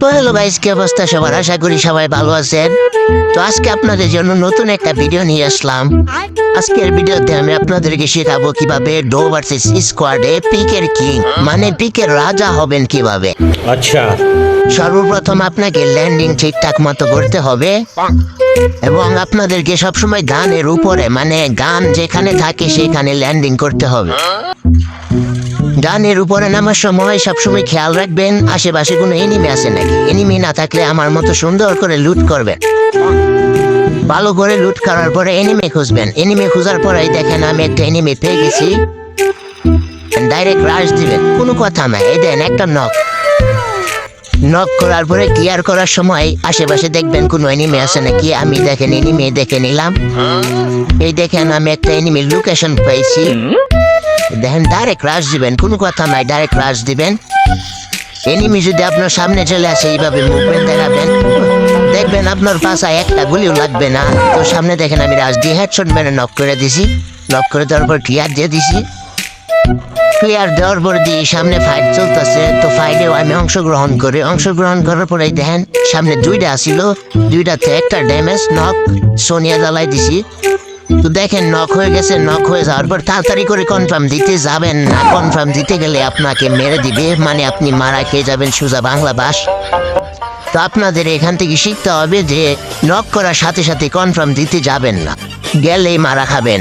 Hello guys কি অবস্থা সবার? আশা করি সবাই ভালো আছেন। তো আজকে আপনাদের জন্য নতুন একটা ভিডিও নিয়ে আসলাম। আজকের ভিডিওতে আমি আপনাদেরকে শেখাবো কীভাবে ডো ভার্সেস স্কোয়াডে পিকের কিং মানে পিকের রাজা হবেন কীভাবে। আচ্ছা। সর্বপ্রথম আপনাকে ল্যান্ডিং ঠিকঠাক মতো করতে হবে। এবং আপনাদেরকে সবসময় গানের উপরে মানে গান যেখানে থাকে সেখানে ল্যান্ডিং করতে হবে। গানের উপরে নামার সময় সবসময় খেয়াল রাখবেন, আশেপাশে কোনো এনিমি আছে নাকি? এনিমি না থাকলে আমার মতো সুন্দর করে লুট করবেন। ভালো করে লুট করার পরে এনিমি খুঁজবেন। এনিমি খোঁজার পরেই দেখেন আমি একটা এনিমি পেয়ে গেছি। ডাইরেক্ট রাশ দিবেন। কোনো কথা নাই। এই দেন, একটা নক নক করার পরে ক্লিয়ার করার সময় আশেপাশে দেখবেন কোনো এনিমি আছে নাকি? আমি দেখেন এনিমি দেখে নিলাম। এই দেখেন আমি একটা এনিমির লোকেশন পেয়েছি। দেখেন ডাইরেক্ট রাশ দিবেন। কোনো কথা নাই ডাইরেক্ট রাশ দিবেন। এনিমি যদি আপনার সামনে চলে আসে, এইভাবে মুভমেন্ট দেখাবেন। দেখবেন আপনার পাশায় একটা গুলিও লাগবে না। তো সামনে দেখেন, আমি রাজ দিয়ে হেডশট মেরে নক করে দিছি। নক করে দেওয়ার পর ক্লিয়ার দিয়ে দিছি। ক্লিয়ার দেওয়ার পর দিয়ে সামনে ফাইট চলতেছে। তো ফাইটেও আমি অংশগ্রহণ করি। অংশগ্রহণ করার পরে দেখেন, সামনে দুইটা আসিল। দুইটাতে একটা ড্যামেজ নক সোনিয়া জ্বালাই দিছি। তো দেখেন নক হয়ে গেছে নক হয়ে যাওয়ার পর তাড়াতাড়ি করে কনফার্ম দিতে যাবেন না। কনফার্ম দিতে গেলে আপনাকে মেরে দিবে মানে আপনি মারা খেয়ে যাবেন সোজা বাংলা বাস। তো আপনাদের এখান থেকে শিখতে হবে যে নক করার সাথে সাথে কনফার্ম দিতে যাবেন না। গেলেই মারা খাবেন।